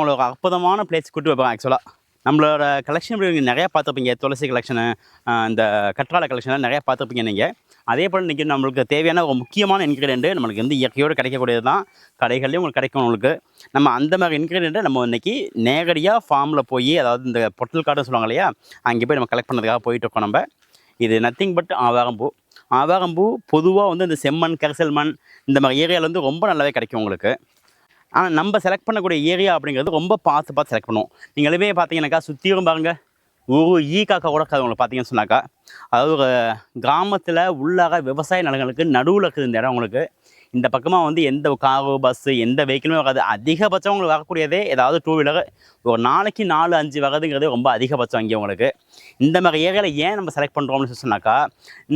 உங்களை ஒரு அற்புதமான பிளேஸ் கூட்டு வைப்பேன் ஆக்சுவலாக நம்மளோட கலெக்ஷன் நீங்கள் நிறையா பார்த்துருப்பீங்க. துளசி கலெக்ஷனு இந்த கற்றாழை கலெக்ஷன்லாம் நிறையா பார்த்துருப்பீங்க நீங்கள் அதே போல் இன்றைக்கி நம்மளுக்கு தேவையான ஒரு முக்கியமான இன்க்ரீடியன்ட்டு நம்மளுக்கு வந்து இயற்கையோடு கிடைக்கக்கூடியது தான். கடைகள்லேயும் உங்களுக்கு கிடைக்கும் உங்களுக்கு. நம்ம அந்த மாதிரி இன்க்ரீடியண்ட்டை நம்ம இன்றைக்கி நேரடியாக ஃபார்மில் போய் அதாவது இந்த பொட்டல் காடுன்னு சொல்லுவாங்க இல்லையா அங்கே போய் நம்ம கலெக்ட் பண்ணுறதுக்காக போயிட்டு இருக்கோம் நம்ம. இது நத்திங் பட் ஆவாரம்பூ. ஆவாரம்பூ பொதுவாக வந்து இந்த செம்மண் கரிசல் மண் இந்த மாதிரி ஏரியாவில் வந்து ரொம்ப நல்லாவே கிடைக்கும் உங்களுக்கு. ஆனால் நம்ம செலக்ட் பண்ணக்கூடிய ஏரியா அப்படிங்கிறது ரொம்ப பார்த்து பார்த்து செலக்ட் பண்ணுவோம். நீங்கள் எல்லாமே பார்த்தீங்கன்னாக்கா சுற்றியும் பாருங்கள் ஒரு ஈ காக்கா கூட இருக்காது உங்களுக்கு பார்த்தீங்கன்னு சொன்னாக்கா. அதாவது ஒரு கிராமத்தில் உள்ளாக விவசாய நிலங்களுக்கு நடுவில் இருக்குது இந்த இடம் உங்களுக்கு. இந்த பக்கமாக வந்து எந்த காரு பஸ்ஸு எந்த வெஹிக்கிளுமே வராது. அதிகபட்சம் உங்களுக்கு வரக்கூடியதே ஏதாவது டூ வீலர் ஒரு நாளைக்கு நாலு அஞ்சு வரதுங்கிறது ரொம்ப அதிகபட்சம் இங்கே உங்களுக்கு. இந்த மாதிரி ஏரியாவில் ஏன் நம்ம செலக்ட் பண்ணுறோம்னு சொன்னாக்கா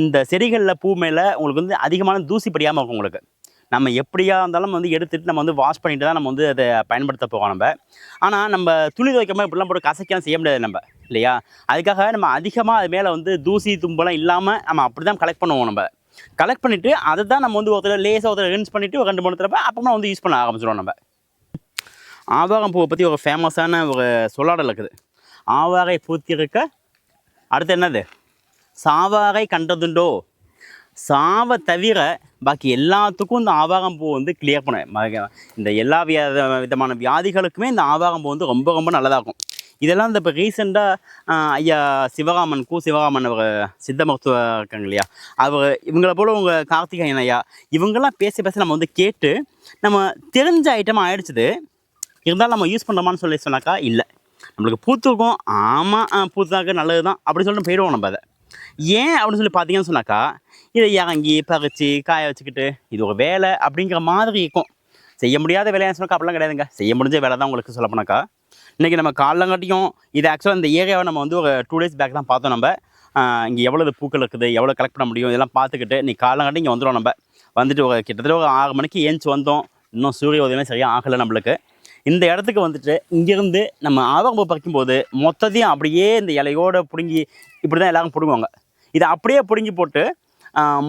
இந்த செடிகளில் பூ மேலே உங்களுக்கு வந்து அதிகமான தூசி படியாமல் இருக்கும் உங்களுக்கு. நம்ம எப்படியா இருந்தாலும் வந்து எடுத்துட்டு நம்ம வந்து வாஷ் பண்ணிட்டு தான் நம்ம வந்து அதை பயன்படுத்த போவோம் நம்ம. ஆனால் நம்ம துணி துவைக்காமல் இப்படிலாம் போட்டு கசக்கலாம் செய்ய முடியாது நம்ம இல்லையா? அதுக்காக நம்ம அதிகமாக அது மேலே வந்து தூசி தும்பெல்லாம் இல்லாமல் நம்ம அப்படி தான் கலெக்ட் பண்ணுவோம் நம்ம. கலெக்ட் பண்ணிவிட்டு அதை தான் நம்ம வந்து ஒருத்தர் லேசாக ஒருத்தர் ரின்ஸ் பண்ணிவிட்டு ஒரு ரெண்டு மூணு தடவை அப்புறமா வந்து யூஸ் பண்ண ஆரம்பிச்சிடுவோம் நம்ம. ஆவாகம் பூவை பற்றி ஒரு ஃபேமஸான ஒரு சொல்லாடல் இருக்குது. ஆவாகை பூத்திருக்க அடுத்து என்னது? சாவாகை கண்டதுண்டோ? சாவை தவிர பாக்கி எல்லாத்துக்கும் இந்த ஆவாரம் பூ வந்து கிளியர் பண்ண இந்த எல்லா வியா விதமான வியாதிகளுக்குமே இந்த ஆவாரம் பூ வந்து ரொம்ப ரொம்ப நல்லதாக இருக்கும் இதெல்லாம் இந்த இப்போ ரீசெண்டாக ஐயா சிவராமன் கு சிவராமன் அவர் சித்த மருத்துவர் இருக்காங்க இல்லையா? அவர் இவங்கள போல உங்கள் கார்த்திகேயன் ஐயா இவங்கெல்லாம் பேசி பேச நம்ம வந்து கேட்டு நம்ம தெரிஞ்ச ஐட்டமாக ஆயிடுச்சுது. இருந்தாலும் நம்ம யூஸ் பண்ணுறோமான்னு சொல்லி சொன்னாக்கா இல்லை. நம்மளுக்கு பூத்துக்கும் ஆமாம் பூத்தாக்க நல்லது தான் அப்படின்னு சொல்லிட்டு போயிடுவோம் நம்ம அதை. ஏன் அப்படின்னு சொல்லி பார்த்தீங்கன்னு சொன்னாக்கா இதை இறங்கி பறித்து காய வச்சுக்கிட்டு இது ஒரு வேலை அப்படிங்கிற மாதிரி இருக்கும். செய்ய முடியாத வேலையாக சொன்னாக்கா அப்படிலாம் கிடையாதுங்க. செய்ய முடிஞ்ச வேலை தான் உங்களுக்கு சொல்ல போனாக்கா இன்றைக்கி நம்ம காலங்காட்டியும் இது ஆக்சுவலாக இந்த ஏரியாவை நம்ம வந்து ஒரு டூ டேஸ் பேக் தான் பார்த்தோம் நம்ம. இங்கே எவ்வளோ பூக்கள் இருக்குது எவ்வளோ கலெக்ட் பண்ண முடியும் இதெல்லாம் பார்த்துக்கிட்டு நீ காலங்காட்டி இங்கே வந்துடும் நம்ம. வந்துட்டு ஒரு கிட்டத்தட்ட ஒரு ஆறு மணிக்கு ஏஞ்சி வந்தோம். இன்னும் சூரிய உதயமே சரியாக ஆகலை நம்மளுக்கு. இந்த இடத்துக்கு வந்துட்டு இங்கேருந்து நம்ம ஆவரம்பு பறிக்கும்போது மொத்தத்தையும் அப்படியே இந்த இலையோடு பிடுங்கி இப்படி தான் எல்லோரும் பிடுங்குவாங்க. இதை அப்படியே பிடுங்கி போட்டு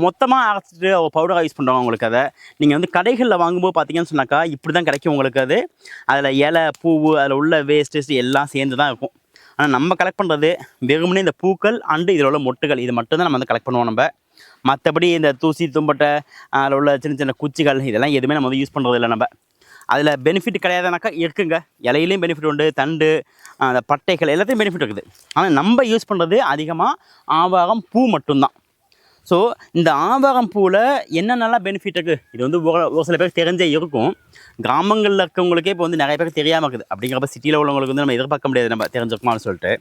மொத்தமாக அரைச்சிட்டு பவுடராக யூஸ் பண்ணுறாங்க உங்களுக்கு அதை. நீங்கள் வந்து கடைகளில் வாங்கும்போது பார்த்தீங்கன்னு சொன்னாக்கா இப்படி தான் கிடைக்கும் உங்களுக்கு அது. அதில் இலை பூவு அதில் உள்ள வேஸ்டேஜ் எல்லாம் சேர்ந்து தான் இருக்கும். ஆனால் நம்ம கலெக்ட் பண்ணுறது வெறுமனே இந்த பூக்கள் அண்டு இதில் உள்ள மொட்டுகள். இது மட்டும்தான் நம்ம வந்து கலெக்ட் பண்ணுவோம் நம்ம. மற்றபடி இந்த தூசி தும்பட்டை அதில் உள்ள சின்ன சின்ன குச்சிகள் இதெல்லாம் எதுவுமே நம்ம வந்து யூஸ் பண்ணுறது இல்லை நம்ம. அதில் பெனிஃபிட் கிடையாதுனாக்கா இருக்குங்க. இலையிலையும் பெனிஃபிட் உண்டு தண்டு அந்த பட்டைகள் எல்லாத்தையும் பெனிஃபிட் இருக்குது. ஆனால் நம்ம யூஸ் பண்ணுறது அதிகமாக ஆவாகம் பூ மட்டும்தான். ஸோ இந்த ஆவாரம் பூவில் என்னென்னலாம் பெனிஃபிட் இருக்குது இது வந்து ஒரு ஒரு சில பேருக்கு தெரிஞ்சே இருக்கும். கிராமங்களில் இருக்கவங்களுக்கே இப்போ வந்து நிறைய பேருக்கு தெரியாமல் இருக்குது. அப்படிங்கிறப்ப சிட்டியில் உள்ளவங்களுக்கு வந்து நம்ம எதிர்பார்க்க முடியாது. நம்ம தெரிஞ்சுக்கலாம்னு சொல்லிட்டு.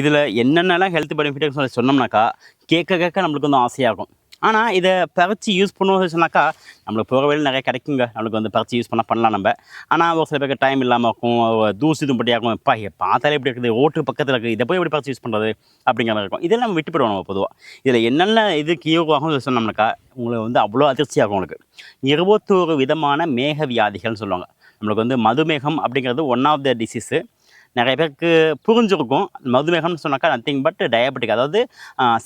இதில் என்னென்னலாம் ஹெல்த் பெனிஃபிட்னு சொல்லி சொன்னோம்னாக்கா கேட்க கேட்க நம்மளுக்கு வந்து ஆசையாக இருக்கும். ஆனால் இதை பறித்து யூஸ் பண்ணுவோம் சொன்னாக்கா நம்மளுக்கு போகிற வழியில் நிறைய கிடைக்குங்க. நம்மளுக்கு வந்து பறித்து யூஸ் பண்ணால் பண்ணலாம் நம்ம. ஆனால் ஒரு சில பேருக்கு டைம் இல்லாமல் இருக்கும். தூசி தும்பட்டியாக இருக்கும். எப்பா பார்த்தாலே எப்படி இருக்குது. ஓட்டு பக்கத்தில் இருக்குது இதை போய் எப்படி பறித்து யூஸ் பண்ணுறது அப்படிங்கிற மாதிரி இருக்கும். இதெல்லாம் நம்ம விட்டு போயிடுவோம் நம்ம பொதுவாக இதில் என்னென்ன இது கீழாகும் சொன்னோம்னாக்கா உங்களுக்கு வந்து அவ்வளோ அதிர்ச்சியாகும் உங்களுக்கு. இருபத்தோரு விதமான மேக வியாதிகள்னு சொல்லுவாங்க. நம்மளுக்கு வந்து மதுமேகம் அப்படிங்கிறது ஒன் ஆஃப் த டிசீஸு நிறைய பேருக்கு புரிஞ்சிருக்கும். மதுமேகம்னு சொன்னாக்கா நத்திங் பட் டயபெட்டிக் அதாவது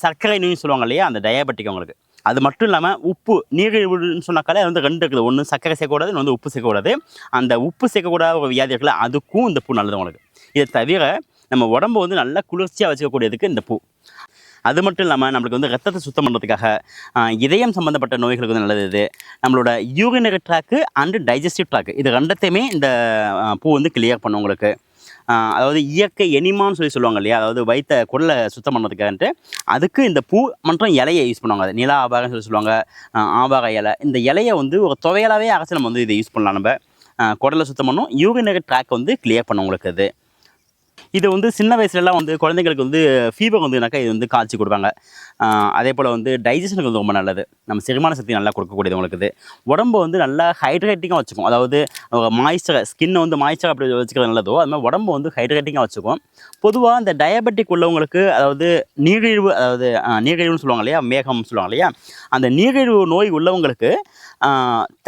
சர்க்கரை நோய்னு சொல்லுவாங்க இல்லையா அந்த டயபெட்டிக் அவங்களுக்கு. அது மட்டும் இல்லாமல் உப்பு நீரிழிவுன்னு சொன்னாக்காலே அது வந்து ரெண்டு இருக்குது. ஒன்று சர்க்கரை சேர்க்கக்கூடாது இன்னும் வந்து உப்பு சேர்க்கக்கூடாது. அந்த உப்பு சேர்க்கக்கூடாத ஒரு வியாதி இருக்குல்ல அதுக்கும் இந்த பூ நல்லது உங்களுக்கு இதை தவிர நம்ம உடம்பு வந்து நல்லா குளிர்ச்சியாக வச்சுக்கக்கூடியதுக்கு இந்த பூ. அது மட்டும் இல்லாமல் நம்மளுக்கு வந்து ரத்தத்தை சுத்தம் பண்ணுறதுக்காக இதயம் சம்மந்தப்பட்ட நோய்களுக்கு வந்து நல்லது இது. நம்மளோட urinary tract and digestive tract இது ரெண்டத்தையுமே இந்த பூ வந்து கிளியர் பண்ணும் உங்களுக்கு. அதாவது இயற்கை எனிமான்னு சொல்லி சொல்லுவாங்க இல்லையா? அதாவது வைத்த குடலை சுத்தம் பண்ணுறதுக்காகன்ட்டு அதுக்கு இந்த பூ மற்றும் இலையை யூஸ் பண்ணுவாங்க. அது நிலா ஆபாரம் சொல்லி சொல்லுவாங்க. ஆபாக இலை. இந்த இலையை வந்து ஒரு துவையலாகவே அரைச்சி நம்ம வந்து இதை யூஸ் பண்ணலாம் நம்ம. குடலை சுத்தம் பண்ணும். யூரினரி ட்ராக் வந்து கிளியர் பண்ணும் உங்களுக்கு அது. இது வந்து சின்ன வயசுலலாம் வந்து குழந்தைங்களுக்கு வந்து ஃபீவர் வந்துனாக்கா இது வந்து காய்ச்சி கொடுப்பாங்க. அதே போல் வந்து டைஜஷனுக்கு வந்து ரொம்ப நல்லது. நம்ம செரிமான சக்தி நல்லா கொடுக்கக்கூடியது உங்களுக்கு இது. உடம்பு வந்து நல்லா ஹைட்ரேட்டிங்காக வச்சுக்கும். அதாவது மாய்ஸ்சரை ஸ்கின்னை வந்து மாய்ஸ்சர் அப்படி வச்சுக்கிறது நல்லதோ அது மாதிரி உடம்பு வந்து ஹைட்ரேட்டிங்காக வச்சுக்கும். பொதுவாக இந்த டயபெட்டிக் உள்ளவங்களுக்கு அதாவது நீரிழிவு அதாவது நீரிழிவுன்னு சொல்லுவாங்க இல்லையா? மேகம் சொல்லுவாங்க இல்லையா? அந்த நீரிழிவு நோய் உள்ளவங்களுக்கு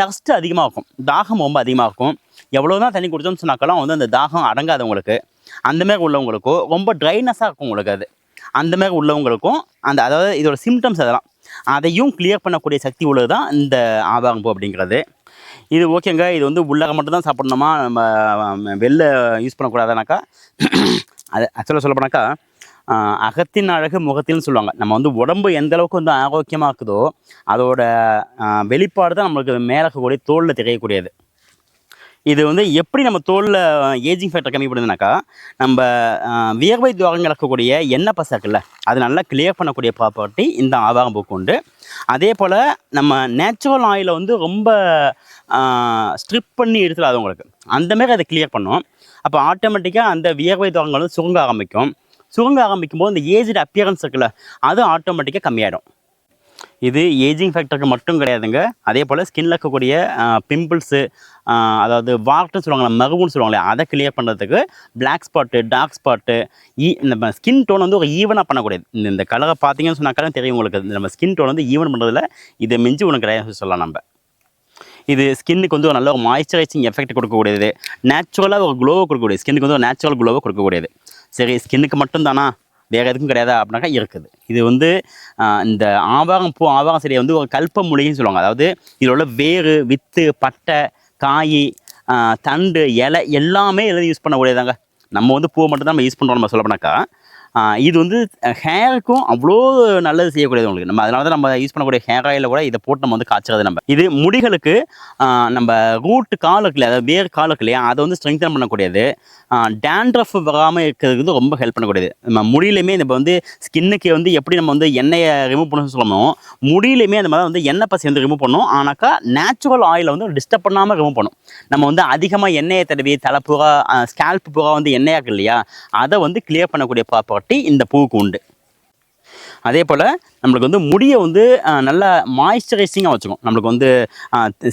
தஸ்ட் அதிகமாக இருக்கும் தாகம் ரொம்ப அதிகமாக இருக்கும் எவ்வளோ தான் தண்ணி குடித்தோம்னு சொன்னாக்கெல்லாம் வந்து அந்த தாகம் அடங்காதவங்களுக்கு அந்தமாரி உள்ளவங்களுக்கும் ரொம்ப ட்ரைனஸாக இருக்கும் உங்களுக்கு அது. அந்தமாரி உள்ளவங்களுக்கும் அந்த அதாவது இதோட சிம்டம்ஸ் அதெல்லாம். அதையும் கிளியர் பண்ணக்கூடிய சக்தி உள்ளது தான் இந்த ஆவாரம்பூ அப்படிங்கிறது. இது ஓகேங்க இது வந்து உள்ளக மட்டும் தான் சாப்பிட்ணுமா? நம்ம வெளில யூஸ் பண்ணக்கூடாதுனாக்கா? அது ஆக்சுவலாக சொல்ல போனாக்கா அகத்தின் அழகு முகத்தில்னு சொல்லுவாங்க. நம்ம வந்து உடம்பு எந்த அளவுக்கு வந்து ஆரோக்கியமாக இருக்குதோ அதோட வெளிப்பாடு தான் நம்மளுக்கு மேலே இருக்கக்கூடிய தோலில் தெரியக்கூடியது. இது வந்து எப்படி நம்ம தோலில் ஏஜிங் ஃபேக்டர் கம்மி பண்ணுதுனாக்கா நம்ம வியர்வை துவாரம் இருக்கக்கூடிய எண்ணெய் பசை இருக்குல்ல அது நல்லா கிளியர் பண்ணக்கூடிய ப்ராப்பர்ட்டி இந்த ஆவாரம் பூக்கு உண்டு. அதே போல் நம்ம நேச்சுரல் ஆயிலை வந்து ரொம்ப ஸ்ட்ரிப் பண்ணி எடுத்துடாது உங்களுக்கு. அந்தமாரி அதை கிளியர் பண்ணும். அப்போ ஆட்டோமேட்டிக்காக அந்த வியர்வை துவாரங்கள் வந்து சுருங்க ஆரம்பிக்கும். சுருங்க ஆரம்பிக்கும் போது இந்த ஏஜ்டு அப்பியரன்ஸ் இருக்குல்ல அது ஆட்டோமேட்டிக்காக கம்மியாயிடும். இது ஏஜிங் ஃபேக்டருக்கு மட்டும் கிடையாதுங்க. அதே போல் ஸ்கின்ல இருக்கக்கூடிய பிம்பிள்ஸு அதாவது வார்ட்னு சொல்லுவாங்களே மகவுன்னு சொல்லுவாங்களே அதை கிளியர் பண்ணுறதுக்கு பிளாக் ஸ்பாட்டு டார்க் ஸ்பாட்டு ஈ நம்ம ஸ்கின் டோன் வந்து ஒரு ஈவனாக பண்ணக்கூடியது. இந்த இந்த கலரை பார்த்தீங்கன்னு சொன்னாக்கா தெரியும் உங்களுக்கு. நம்ம ஸ்கின் டோன் வந்து ஈவன் பண்ணுறதுல இதை மிஞ்சி ஒன்று கிடையாது சொல்லலாம் நம்ம. இது ஸ்கின்னுக்கு வந்து ஒரு நல்ல ஒரு மாய்ஸ்சரைசிங் எஃபெக்ட் கொடுக்கக்கூடியது. நேச்சுரலாக ஒரு க்ளோவை கொடுக்கக்கூடியது. ஸ்கின்னுக்கு வந்து ஒரு நேச்சுரல் க்ளோவை கொடுக்கக்கூடியது. சரி ஸ்கின்னுக்கு மட்டும் தானா வேறு எதுக்கும் கிடையாதா அப்படின்னாக்கா இருக்குது. இது வந்து இந்த ஆவாரம் பூ ஆவாரம் செடியை வந்து ஒரு கல்ப மூலிகைன்னு சொல்லுவாங்க. அதாவது இதில் உள்ள வேறு வித்து பட்டை காய் தண்டு இலை எல்லாமே இதில் யூஸ் பண்ணக்கூடியதாங்க நம்ம வந்து பூவை மட்டும் தான் நம்ம யூஸ் பண்ணுறோம் நம்ம சொல்லப்போனாக்கா. இது வந்து ஹேருக்கும் அவ்வளோ நல்லது செய்யக்கூடியது உங்களுக்கு. நம்ம அதனால தான் நம்ம யூஸ் பண்ணக்கூடிய ஹேர் ஆயிலில் கூட இதை போட்டு நம்ம வந்து காய்ச்சறது நம்ம. இது முடிகளுக்கு நம்ம ரூட் கால் இல்லையா அதாவது வேர் கால் இருக்கு இல்லையா அதை வந்து ஸ்ட்ரெங்தன் பண்ணக்கூடியது. டேண்ட்ரஃப் வராமல் இருக்கிறதுக்கு வந்து ரொம்ப ஹெல்ப் பண்ணக்கூடியது. நம்ம முடியிலையுமே நம்ம வந்து ஸ்கின்னுக்கு வந்து எப்படி நம்ம வந்து எண்ணெயை ரிமூவ் பண்ணணும்னு சொல்லணும் முடியிலையுமே அந்த மாதிரி வந்து எண்ணெய் பசி வந்து ரிமூவ் பண்ணணும். ஆனாக்கா நேச்சுரல் ஆயிலை வந்து டிஸ்டர்ப் பண்ணாமல் ரிமூவ் பண்ணும் நம்ம வந்து அதிகமாக எண்ணெயை தடவி தலை பூரா ஸ்கேல்ப் பூரா வந்து எண்ணெயாக்கு இல்லையா அதை வந்து கிளியர் பண்ணக்கூடிய ப்ராப்பர்ட்டி இந்த பூவுக்கு உண்டு. அதே போல் நம்மளுக்கு வந்து முடியை வந்து நல்லா மாய்ஸ்சரைசிங்காக வச்சுக்கும் நம்மளுக்கு வந்து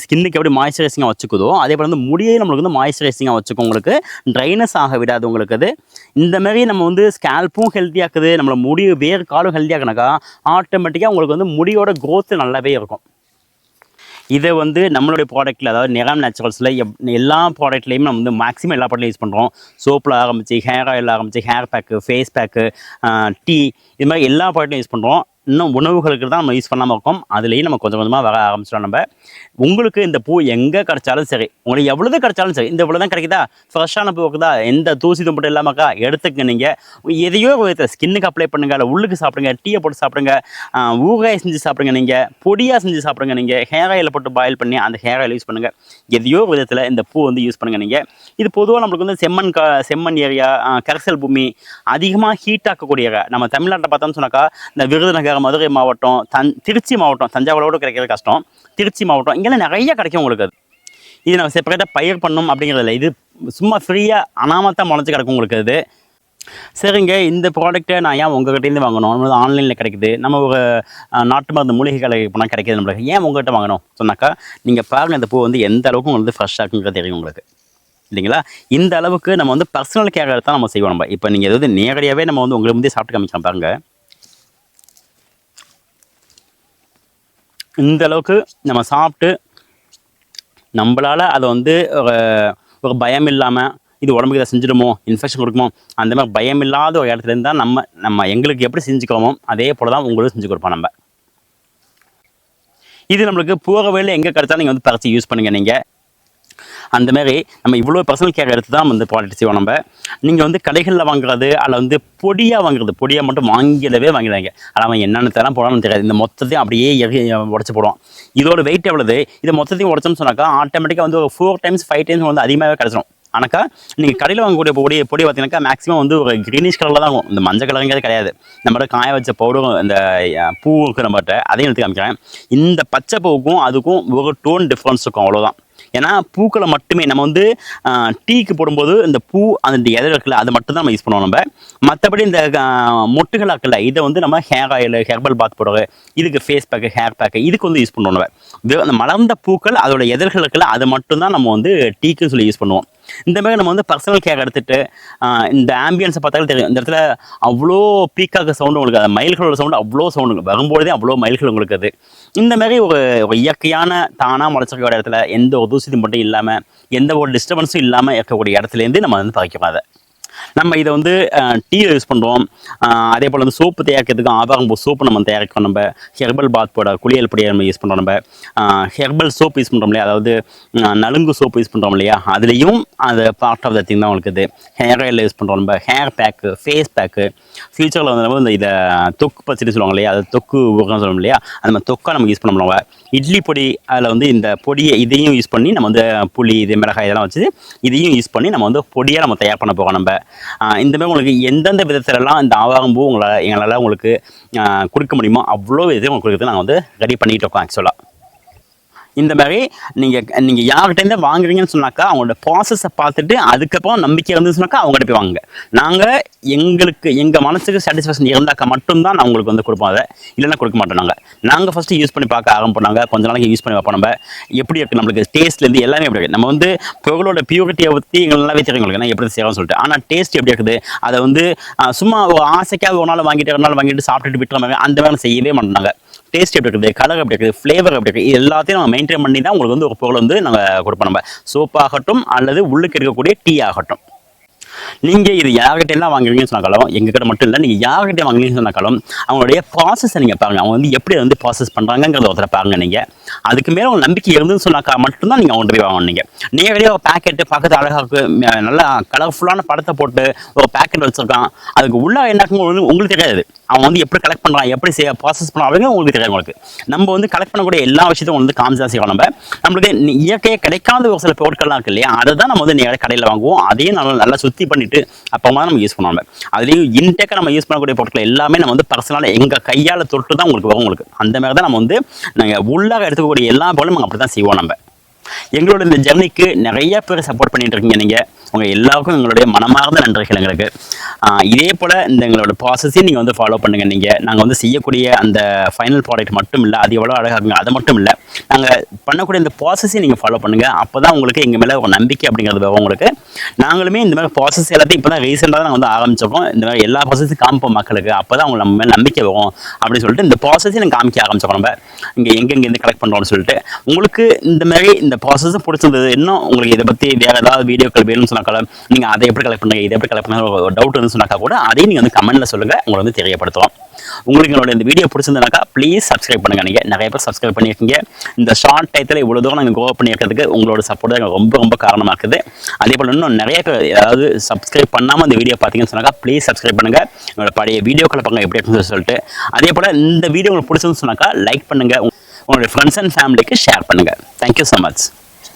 ஸ்கின்னுக்கு எப்படி மாய்ஸ்சரைசிங்காக வச்சுக்குதோ அதே போல் வந்து முடியை நம்மளுக்கு வந்து மாய்ஸ்சரைசிங்காக வச்சுக்கும். உங்களுக்கு ட்ரைனஸ் ஆக விடாது உங்களுக்கு அது. இந்தமாரி நம்ம வந்து ஸ்கேல்ப்பும் ஹெல்த்தியாக்குது நம்மளை முடி வேறு காலும் ஹெல்த்தியாக்குனாக்கா ஆட்டோமேட்டிக்காக உங்களுக்கு வந்து முடியோட க்ரோத்து நல்லாவே இருக்கும். இதை வந்து நம்மளுடைய ப்ராடக்ட்டில் அதாவது நிறம் நேச்சுரல்ஸில் எப் எல்லா ப்ராடக்ட்லேயுமே நம்ம வந்து மேக்ஸிமம் எல்லா ப்ராடக்ட்லையும் யூஸ் பண்ணுறோம் சோப்பில் ஆரம்பிச்சு ஹேர் ஆயில் ஆரம்பித்து ஹேர் பேக்கு ஃபேஸ் பேக்கு டீ இது மாதிரி எல்லா ப்ராடக்ட்லையும் யூஸ் பண்ணுறோம் இன்னும் உணவுகளுக்கு தான் நம்ம யூஸ் பண்ணாமல் இருக்கோம். அதுலேயும் நம்ம கொஞ்சம் கொஞ்சமாக வர ஆரம்பிச்சிடும் நம்ம. உங்களுக்கு இந்த பூ எங்கே கிடைச்சாலும் சரி உங்களுக்கு எவ்வளோது கிடைச்சாலும் சரி இந்த இவ்வளோ தான் கிடைக்குதா ஃப்ரெஷ்ஷான பூ இருக்குதா? எந்த தூசி தும்பட்டும் இல்லாமக்கா எடுத்துக்க நீங்கள் எதையோ விதத்தில் ஸ்கின்னுக்கு அப்ளை பண்ணுங்க இல்லை உள்ளுக்கு சாப்பிடுங்க டீயை போட்டு சாப்பிடுங்க ஊகாயை செஞ்சு சாப்பிடுங்க நீங்கள் பொடியாக செஞ்சு சாப்பிடுங்க நீங்கள் ஹேர் ஆயில் போட்டு பாயில் பண்ணி அந்த ஹேர் ஆயில் யூஸ் பண்ணுங்கள் எதையோ விதத்தில் இந்த பூ வந்து யூஸ் பண்ணுங்கள் நீங்கள் இது பொதுவாக நம்மளுக்கு வந்து செம்மண் க செம்மண் ஏரியா கரிசல் பூமி அதிகமாக ஹீட் ஆக்கக்கூடிய நம்ம தமிழ்நாட்டில் பார்த்தோம்னு சொன்னாக்கா இந்த விருதுநகர் மதுரை மாவட்டம் தன் திருச்சி மாவட்டம் தஞ்சாவூரோட கிடைக்கிறது கஷ்டம். திருச்சி மாவட்டம் இங்கெல்லாம் நிறைய கிடைக்கும் உங்களுக்கு அது. இது நம்ம செப்பரேட்டாக பயிர் பண்ணணும் அப்படிங்கிறது இல்லை இது சும்மா ஃப்ரீயாக அனாமத்தான் முளைச்சி கிடக்கும் உங்களுக்கு அது. சரிங்க இந்த ப்ராடக்ட்டை நான் ஏன் உங்கள்கிட்டேருந்து வாங்கணும்? நம்மளது ஆன்லைனில் கிடைக்குது. நம்ம ஒரு நாட்டு மருந்து மூலிகை கடைக்கு போனால் கிடைக்கிது நம்மளுக்கு. ஏன் உங்ககிட்ட வாங்கணும்? சொன்னாக்கா நீங்கள் பாருங்கள் இந்த பூ வந்து எந்த அளவுக்கு உங்களுக்கு வந்து ஃப்ரெஷ்ஷாக இருக்குங்கிறது தெரியும் உங்களுக்கு. இல்லைங்களா? இந்த அளவுக்கு நம்ம வந்து பர்சனல் கேர் தான் நம்ம செய்வோம் நம்ம. இப்போ நீங்கள் எதாவது நேரடியாகவே நம்ம வந்து உங்களுக்கு முந்தைய சாப்பிட்டு காமிக்கலாம் பாருங்கள் இந்த அளவுக்கு நம்ம சாப்பிட்டு நம்மளால் அதை வந்து ஒரு ஒரு பயம் இல்லாமல் இது உடம்புக்கு இதை செஞ்சிடுமோ இன்ஃபெக்ஷன் கொடுக்குமோ அந்த மாதிரி பயம் இல்லாத ஒரு இடத்துல இருந்தால் நம்ம நம்ம எங்களுக்கு எப்படி செஞ்சுக்கோமோ அதே போல் தான் உங்களுக்கு செஞ்சு கொடுப்போம் நம்ம. இது நம்மளுக்கு போக வேலை எங்கே கிடைச்சாலும் நீங்கள் வந்து பறித்து யூஸ் பண்ணுங்கள் நீங்கள் அந்த மாதிரி நம்ம இவ்வளோ பர்சனல் கேர் எடுத்து தான் வந்து ப்ராடக்ட் செய்வோம் நம்ம. நீங்கள் வந்து கடைகளில் வாங்குறது அதில் வந்து பொடியாக வாங்குறது. பொடியாக மட்டும் வாங்கிடவே வாங்கிடுவாங்க ஆனால் அவன் என்னென்ன தரம் போடான்னு தெரியாது. இந்த மொத்தத்தையும் அப்படியே உடச்சி போடுவான். இதோட வெயிட் எவ்வளவு? இதை மொத்தத்தையும் உடச்சோம்னு சொன்னாக்கா ஆட்டோமேட்டிக்காக வந்து ஒரு ஃபோர் டைம்ஸ் ஃபைவ் டைம்ஸ் வந்து அதிகமாகவே கிடச்சிடும் ஆனாக்கா நீங்கள் கடையில் வாங்கக்கூடிய பொடி பொடி பார்த்தீங்கன்னாக்கா மேக்ஸிமம் வந்து ஒரு க்ரீனிஷ் கலரில் தான் இருக்கும் இந்த மஞ்சள் கலருங்கிறது கிடையாது. நம்மகிட்ட காய வச்ச பவுடரும் இந்த பூ இருக்கிற நம்மகிட்ட அதையும் எடுத்து காமிக்கிறேன். இந்த பச்சை பூவுக்கும் அதுக்கும் ஒரு டோன் டிஃப்ரென்ஸ் இருக்கும் அவ்வளோதான் ஏன்னா பூக்களை மட்டுமே நம்ம வந்து டீக்கு போடும்போது இந்த பூ அந்த எதை இருக்குல்ல அதை மட்டும் தான் நம்ம யூஸ் பண்ணுவோம் நம்ம. மற்றபடி இந்த ஆஹ், மொட்டுகள் இருக்குல்ல இதை வந்து நம்ம ஹேர் ஆயில் ஹெர்பல் பாத் போடுறது இதுக்கு ஃபேஸ் பேக்கு ஹேர் பேக்கு இதுக்கு வந்து யூஸ் பண்ணுவோம் நம்ம. அந்த மலர்ந்த பூக்கள் அதோட எதிர்கள் இருக்குல்ல அதை மட்டும் தான் நம்ம வந்து டீக்குன்னு சொல்லி யூஸ் பண்ணுவோம். இந்த மாதிரி நம்ம வந்து பர்சனல் கேர் எடுத்துட்டு இந்த ஆம்பியன்ஸை பார்த்தாலும் தெரியும். இந்த இடத்துல அவ்வளோ பீக்காக சவுண்டு உங்களுக்கு அது மயில்களோட சவுண்டு அவ்வளோ சவுண்டு வரும்போதே அவ்வளோ மயில்கள் உங்களுக்கு அது. இந்த மாதிரி ஒரு ஒரு இயற்கையான தானாக முளைச்சிருக்கிற இடத்துல எந்த ஒரு தூசிதும் மட்டும் இல்லாமல் எந்த ஒரு டிஸ்டர்பன்ஸும் இல்லாமல் இருக்கக்கூடிய இடத்துலேருந்து நம்ம வந்து பறிக்கிறோம் அதை நம்ம இதை வந்து டீயில் யூஸ் பண்ணுறோம் அதே போல் வந்து சோப்பு தயாரிக்கிறதுக்கு ஆவாரம்பூ சோப்பு நம்ம தயாரிக்கிறோம் நம்ம. ஹெர்பல் பாத் போட குளியல் பொடியை நம்ம யூஸ் பண்ணுறோம் நம்ம. ஹெர்பல் சோப் யூஸ் பண்ணுறோம் இல்லையா? அதாவது நலுங்கு சோப்பு யூஸ் பண்ணுறோம் இல்லையா? அதுலேயும் அது பார்ட் ஆஃப் த திங் தான் உங்களுக்கு இது. ஹேர் ஆயில் யூஸ் பண்ணுறோம் நம்ம. ஹேர் பேக்கு ஃபேஸ் பேக்கு ஃபியூச்சரில் வந்து நம்ம இந்த இதை தொக்கு பச்சடி சொல்லுவாங்க இல்லையா? அது தொக்கு ஊறுகாய் சொல்லுவோம் இல்லையா? அந்த மாதிரி தொக்கை நம்ம யூஸ் பண்ண முடியல இட்லி பொடி அதில் வந்து இந்த பொடியை இதையும் யூஸ் பண்ணி நம்ம வந்து புளி இது மிளகாய் இதெல்லாம் வச்சு இதையும் யூஸ் பண்ணி நம்ம வந்து பொடியாக நம்ம தயார் பண்ண போகிறோம் நம்ம. இந்த மாதிரி உங்களுக்கு எந்தெந்த விதத்திலலாம் இந்த ஆவாரம்பூ உங்களால் எங்களால் உங்களுக்கு கொடுக்க முடியுமோ அவ்வளோ விதத்தையும் உங்களுக்கு கொடுக்குறது நாங்கள் வந்து ரெடி பண்ணிகிட்டு இருக்கோம் ஆக்சுவலாக இந்த மாதிரி நீங்கள் நீங்கள் யார்கிட்டேருந்து வாங்குறீங்கன்னு சொன்னாக்கா அவங்களோட ப்ராசஸை பார்த்துட்டு அதுக்கப்புறம் நம்பிக்கை இருந்துச்சு சொன்னாக்கா அவங்ககிட்ட போய் வாங்குங்க. நாங்கள் எங்களுக்கு எங்கள் மனசுக்கு சாட்டிஸ்ஃபேக்ஷன் இருந்தாக்கா மட்டும்தான் நான் உங்களுக்கு வந்து கொடுப்போம் அதை. இல்லைன்னா கொடுக்க மாட்டோம் நாங்கள் நாங்கள் ஃபஸ்ட்டு யூஸ் பண்ணி பார்க்க ஆரம்பிப்போம் கொஞ்ச நாளைக்கு யூஸ் பண்ணி வைப்போம் நம்ம. எப்படி இருக்குது நம்மளுக்கு? டேஸ்ட்லேருந்து எல்லாமே எப்படி இருக்குது நம்ம வந்து பொருளோட பியூரிட்டியை பற்றி எங்களுக்கு நல்லாவே தெரியும் உங்களுக்கு. நான் எப்படி செய்யறோம்னு சொல்லிட்டு. ஆனால் டேஸ்ட் எப்படி இருக்குது? அதை வந்து சும்மா ஒரு ஆசைக்காக ஒரு நாள் வாங்கிட்டு ஒரு நாள் வாங்கிட்டு சாப்பிட்டுட்டு விட்டுற மாதிரி அந்த மாதிரி செய்யவே மாட்டாங்க டேஸ்ட் எப்படி இருக்குது கலர் எப்படி இருக்குது ஃப்ளேவர் எப்படி இருக்குது எல்லாத்தையும் நம்ம மெயின்டைன் பண்ணி தான் உங்களுக்கு வந்து ஒரு பொருள் வந்து நாங்கள் கொடுப்போம் நம்ம. சோப் ஆகட்டும் அல்லது உள்ளுக்கு இருக்கக்கூடிய டீ ஆகட்டும். நீங்கள் இது யார்கிட்ட எல்லாம் வாங்குறீங்கன்னு சொன்னாலும் எங்ககிட்ட மட்டும் இல்லை நீங்கள் யார்கிட்ட வாங்குறீங்கன்னு சொன்னாலும் அவங்களுடைய ப்ராசஸை நீங்கள் பாருங்க. அவங்க வந்து எப்படி வந்து ப்ராசஸ் பண்ணுறாங்கிறத ஒருத்தர பாருங்க நீங்கள் அதுக்கு மேலே உங்கள் நம்பிக்கை இருந்துன்னு சொன்னாக்கா மட்டும்தான் நீங்கள் அவங்கள்ட்ட போய் வாங்கணும் நீங்கள் நேரடியாக ஒரு பேக்கெட்டு பக்கத்து அழகாக இருக்கு, நல்லா கலர்ஃபுல்லான படத்தை போட்டு ஒரு பேக்கெட் வச்சுருக்கான். அதுக்கு உள்ள என்ன உங்களுக்கு- தெரியாது. அவன் வந்து எப்படி கலெக்ட் பண்ணுறான் எப்படி செய்ய ப்ராசஸ் பண்ணுறாங்க உங்களுக்கு தெரியாது உங்களுக்கு. நம்ம வந்து கலெக்ட் பண்ணக்கூடிய எல்லா விஷயத்தையும் வந்து காமிச்சு செய்வோம் நம்ம. நம்மளுக்கு இயற்கையாக கிடைக்காத ஒரு சில பொருட்கள்லாம் இருக்கு இல்லையா? அதை தான் நம்ம வந்து நேராக கடையில் வாங்குவோம். அதையும் நல்லா நல்லா சுத்தி பண்ணிட்டு அப்புறமா தான் நம்ம யூஸ் பண்ணுவாங்க. அதுலேயும் இன்டேக்காக நம்ம யூஸ் பண்ணக்கூடிய பொருட்கள் எல்லாமே நம்ம வந்து பர்சனலாக எங்கள் கையால் தொட்டு தான் உங்களுக்கு வரும் உங்களுக்கு. அந்த மாதிரி தான் நம்ம வந்து நாங்கள் உள்ளாக எடுத்துக்கக்கூடிய எல்லா பொருளும் அப்படி தான் செய்வோம் நம்ம. எங்களோட இந்த ஜெர்னிக்கு நிறைய பேர் சப்போர்ட் பண்ணிட்டு இருக்கீங்க நீங்கள் உங்கள் எல்லாருக்கும் எங்களுடைய மனமார்ந்த நன்றிகள் எங்களுக்கு. இதே போல் இந்த எங்களோட ப்ராசஸையும் நீங்கள் வந்து ஃபாலோ பண்ணுங்கள் நீங்கள் நாங்கள் வந்து செய்யக்கூடிய அந்த ஃபைனல் ப்ராடக்ட் மட்டும் இல்லை அது எவ்வளோ அழகாக இருக்குங்க அது மட்டும் இல்லை நாங்கள் பண்ணக்கூடிய இந்த ப்ராசஸையும் நீங்கள் ஃபாலோ பண்ணுங்கள் அப்போ தான் உங்களுக்கு எங்கள் மேலே ஒரு நம்பிக்கை அப்படிங்கிறது வரும் உங்களுக்கு. நாங்களுமே இந்த மாதிரி ப்ராசஸ் எல்லாத்தையும் இப்போ தான் ரீசெண்டாக தான் நாங்கள் வந்து ஆரம்பிச்சிருக்கோம். இந்த மாதிரி எல்லா ப்ராசஸும் காமிப்போம் மக்களுக்கு. அப்போ தான் அவங்க நம்ம மேலே நம்பிக்கை வரும் அப்படின்னு சொல்லிட்டு இந்த ப்ராசஸையும் நாங்கள் காமிக்க ஆரம்பிச்சிருக்கோம் நம்ம. இங்கே எங்கெங்கேருந்து கலெக்ட் பண்ணுறோம்னு சொல்லிட்டு. உங்களுக்கு இந்த மாதிரி இந்த ப்ராசஸும் பிடிச்சிருந்தது இன்னும் உங்களுக்கு இதை பற்றி வேறு ஏதாவது வீடியோக்கள் வேணும்னு சொன்னாக்காலும் நீங்கள் அதை எப்படி கலெக்ட் பண்ணுங்க இதை எப்படி கலெக்ட் பண்ணுங்க ஒரு டவுட் வந்து சொன்னாக்கா கூட அதையும் நீங்கள் வந்து கமெண்ட்டில் சொல்லுங்கள் உங்களை வந்து தெரியப்படுத்துவோம் உங்களுக்கு என்னோட இந்த வீடியோ பிடிச்சிருந்தாக்கா ப்ளீஸ் சப்ஸ்கிரைப் பண்ணுங்க நீங்கள் நிறைய பேர் சப்ஸ்கிரைப் பண்ணியிருக்கீங்க. இந்த ஷார்ட் டயத்தில் இவ்வளோ தூரம் நாங்கள் க்ரோ பண்ணியிருக்கிறதுக்கு உங்களோட சப்போர்ட் எங்களுக்கு ரொம்ப ரொம்ப காரணமாக இருக்குது. அதே போல் இன்னும் நிறைய பேர் அதாவது சப்ஸ்கிரைப் பண்ணாமல் இந்த வீடியோ பார்த்தீங்கன்னு சொன்னாக்கா ப்ளீஸ் சப்ஸ்கிரைப் பண்ணுங்கள் என்னோட பழைய வீடியோக்களை பாருங்க எப்படி இருக்குன்னு சொல்லிட்டு. அதே போல் இந்த வீடியோ உங்களுக்கு பிடிச்சிருந்து சொன்னாக்கா லைக் பண்ணுங்கள் உங்களுடைய ஃப்ரெண்ட்ஸ் அண்ட் ஃபேமிலிக்கு ஷேர் பண்ணுங்கள் தேங்க்யூ ஸோ மச்